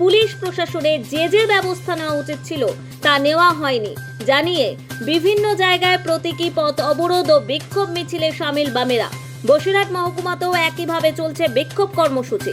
Police প্রশাসনের যে যে ব্যবস্থা নেওয়া উচিত ছিল তা নেওয়া হয়নি। জানিয়ে বিভিন্ন জায়গায় প্রতীকী পথ অবরোধ ও বিক্ষোভ মিছিলে সামিল বামেরা। বসিরহাট মহকুমাতেও একইভাবে চলছে বিক্ষোভ কর্মসূচি।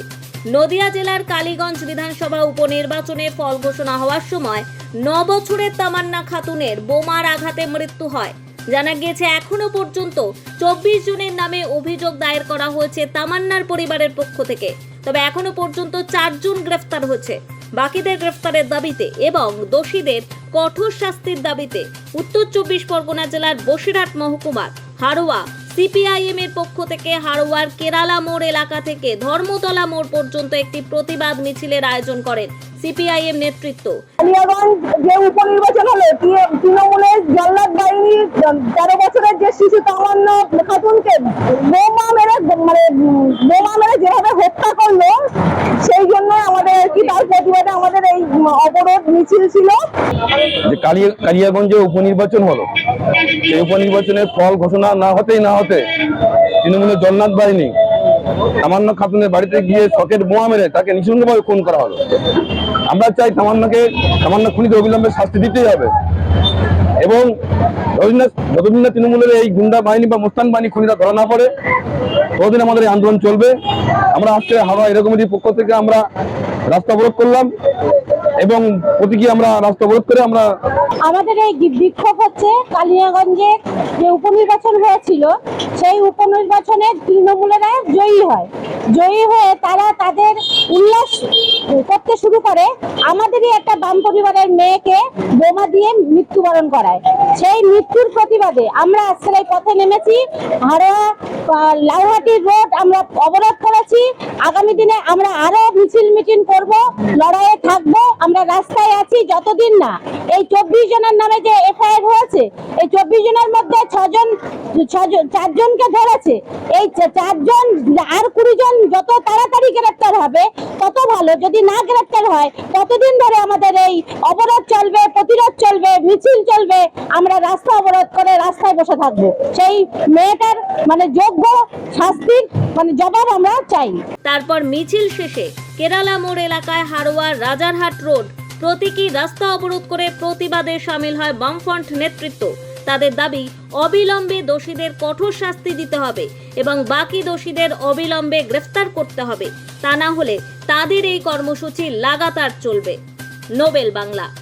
নদিয়া জেলার কালীগঞ্জ বিধানসভা উপনির্বাচনে ফল ঘোষণা হওয়ার সময় ন বছরের তামান্না খাতুনের বোমার আঘাতে মৃত্যু হয়। জানা গিয়েছে, এখনও পর্যন্ত চব্বিশ জনের নামে অভিযোগ দায়ের করা হয়েছে তামান্নার পরিবারের পক্ষ থেকে। তবে এখনও পর্যন্ত চারজন গ্রেফতার হয়েছে। বাকিদের গ্রেফতারের দাবিতে এবং দোষীদের কঠোর শাস্তির দাবিতে উত্তর চব্বিশ পরগনা জেলার বসিরহাট মহকুমার হারোয়া সিপিআইএম এর পক্ষ থেকে হারোয়ার কেরালা মোড় এলাকা থেকে ধর্মতলা মোড় পর্যন্ত একটি প্রতিবাদ মিছিলের আয়োজন করেন সিপিআইএম নেতৃত্ব। কালিয়াগঞ্জ যে উপনির্বাচন হলো তৃণমূলের জল্লাদ বাহিনী তেরো বছরের যে শিশু তামান্ন খাতুনকে বোমা মেরে মানে বোমা মেরে যেভাবে হত্যা করল, সেই জন্য আমাদের আর কি তার প্রতিবাদে আমাদের এই অবরোধ মিছিল ছিল। যে কালিয়া, কালিয়াগঞ্জে উপনির্বাচন হলো, সেই উপনির্বাচনের ফল ঘোষণা না হতেই না হতে তৃণমূলের জগন্নাথ বাহিনী তামান্ন খাতুনের বাড়িতে গিয়ে শকের বোমা মেরে তাকে নিঃসঙ্গভাবে খুন করা হলো। আমরা চাই তামান্নাকে, তামান্না খুনিকে অবিলম্বে শাস্তি দিতেই হবে। এবং যতদিন না তৃণমূলের এই গুন্ডা বাহিনী বা মুস্তান বাহিনী খুনিরা ধরা না পড়ে ততদিন আমাদের এই আন্দোলন চলবে। আমরা আজকে হাওড়া এরকমের পক্ষ থেকে আমরা রাস্তা অবরোধ করলাম এবং প্রতীকী আমরা রাস্তা অবরোধ করে আমরা আমাদের এই বিক্ষোভ হচ্ছে কালিয়াগঞ্জে যে উপনির্বাচন হয়েছিল সেই উপনির্বাচনে তৃণমূলেরা জয়ী হয়। জয়ী হয়ে তারা তাদের উল্লাস করতে শুরু করে। আমাদেরই একটা বাম পরিবারের মেয়েকে বোমা দিয়ে মৃত্যুবরণ করায়। সেই মৃত্যুর প্রতিবাদে আমরা আজকের এই পথে নেমেছি। আহ, লাউহাটি রোড আমরা অবরোধ করেছি। আগামী দিনে আমরা আরও মিছিল মিটিং করব লড়াইয়ে থাকব। আমরা রাস্তায় আছি যতদিন না। এই চব্বিশ জনের নামে যে এফআইআর হয়েছে, এই চব্বিশ জনের মধ্যে ছজন ছজন, চারজনকে ধরেছে। এই চারজন, আর কুড়ি জন যত তাড়াতাড়ি গ্রেপ্তার হবে, তত ভালো। যদি না গ্রেপ্তার হয়, ততদিন ধরে আমাদের এই অবরোধ চলবে, প্রতিরোধ চলবে, মিছিল চলবে। আমরা রাস্তা অবরোধ করে রাস্তায় বসে থাকব। সেই মেয়েটার মানে যোগ্য শাস্তির মানে জবাব আমরা চাই। তারপর মিছিল শেষে কেরালা মোড় এলাকায় হাড়োয়ার রাজারহাট রোড প্রতীকী রাস্তা অবরোধ করে প্রতিবাদে সামিল হয় বামফ্রন্ট নেতৃত্ব। তাদের দাবি, অবিলম্বে দোষীদের কঠোর শাস্তি দিতে হবে এবং বাকি দোষীদের অবিলম্বে গ্রেফতার করতে হবে। তা না হলে তাদের এই কর্মসূচি লাগাতার চলবে। নোবেল বাংলা।